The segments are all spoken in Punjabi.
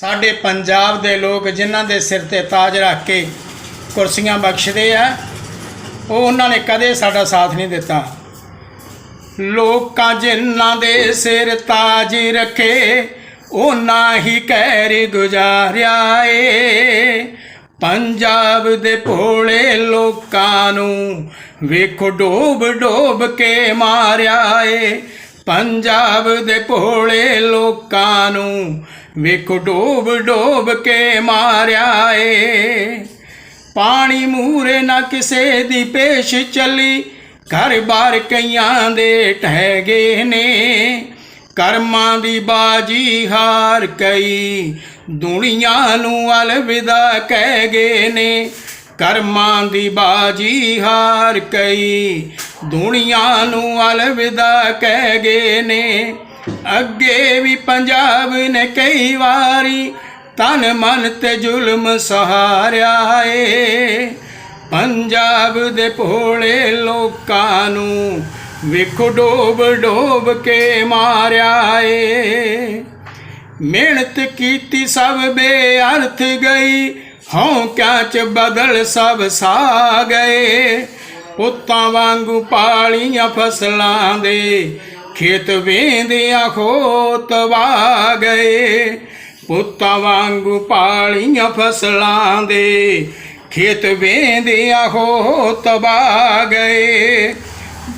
ਸਾਡੇ ਪੰਜਾਬ ਦੇ ਲੋਕ ਜਿਨ੍ਹਾਂ ਦੇ ਸਿਰ ਤੇ ਤਾਜ ਰੱਖ ਕੇ ਕੁਰਸੀਆਂ ਬਖਸ਼ਦੇ ਆ, ਉਹ ਉਹਨਾਂ ਨੇ ਕਦੇ ਸਾਡਾ ਸਾਥ ਨਹੀਂ ਦਿੱਤਾ। ਲੋਕਾਂ ਜਿਨ੍ਹਾਂ ਦੇ ਸਿਰ ਤਾਜ ਰੱਖੇ, ਉਹਨਾਂ ਹੀ ਕਹਿਰ ਗੁਜ਼ਾਰਿਆ ਏ। ਪੰਜਾਬ ਦੇ ਭੋਲੇ ਲੋਕਾਂ ਨੂੰ ਵੇਖੋ ਡੋਬ ਡੋਬ ਕੇ ਮਾਰਿਆ ਏ। ਪੰਜਾਬ ਦੇ ਭੋਲੇ ਲੋਕਾਂ ਨੂੰ ਵੇਖੋ ਡੋਬ ਡੋਬ ਕੇ ਮਾਰਿਆ ਏ। ਪਾਣੀ ਮੂਰੇ ਨਾ ਕਿਸੇ ਦੀ ਪੇਸ਼ ਚੱਲੀ। ਘਰ ਬਾਰ ਕਈਆਂ ਦੇ ਟਹਿ ਗਏ ਨੇ। ਕਰਮਾਂ ਦੀ ਬਾਜੀ ਹਾਰ ਕਈ। ਦੁਨੀਆ ਨੂੰ ਅਲਵਿਦਾ ਕਹਿ ਗਏ ਨੇ। ਕਰਮਾਂ ਦੀ ਬਾਜੀ ਹਾਰ ਕਈ। ਦੁਨੀਆ ਨੂੰ ਅਲਵਿਦਾ ਕਹਿ ਗਏ ਨੇ। ਅੱਗੇ ਵੀ ਪੰਜਾਬ ਨੇ ਕਈ ਵਾਰੀ ਤਨ ਮਨ ਤੇ ਜ਼ੁਲਮ ਸਹਾਰਿਆ ਏ। ਪੰਜਾਬ ਦੇ ਭੋਲੇ ਲੋਕਾਂ ਨੂੰ ਵੇਖੋ ਡੋਬ ਡੋਬ ਕੇ ਮਾਰਿਆ ਏ। ਮਿਹਨਤ ਕੀਤੀ ਸਭ ਬੇਅਰਥ ਗਈ, ਹੌਂਕਿਆਂ ਚ ਬਦਲ ਸਭ ਸਾ ਗਏ। ਪੁੱਤਾਂ ਵਾਂਗੂ ਪਾਲੀਆਂ ਫਸਲਾਂ ਦੇ ਖੇਤ ਵੇਂਦਿਆਂ ਖੋਤ ਵਾ ਗਏ। ਪੁੱਤਾਂ ਵਾਂਗੂ ਪਾਲੀਆਂ ਫਸਲਾਂ ਦੇ ਖੇਤ ਵੇਂਦਿਆਂ ਖੋਤ ਵਾ ਗਏ।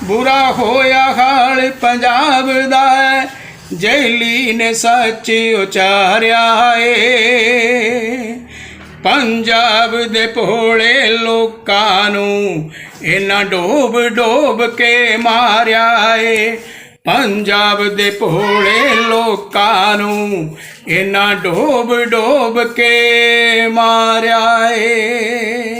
ਬੁਰਾ ਹੋਇਆ ਹਾਲ ਪੰਜਾਬ ਦਾ ਜੈਲੀ ਨੇ ਸੱਚ ਉਚਾਰਿਆ ਏ। ਪੰਜਾਬ ਦੇ ਭੋਲੇ ਲੋਕਾਂ ਨੂੰ ਇਹਨਾਂ ਡੋਬ ਡੋਬ ਕੇ ਮਾਰਿਆ ਏ। ਪੰਜਾਬ ਦੇ ਭੋਲੇ ਲੋਕਾਂ ਨੂੰ ਇਹਨਾਂ ਡੋਬ ਡੋਬ ਕੇ ਮਾਰਿਆ ਏ।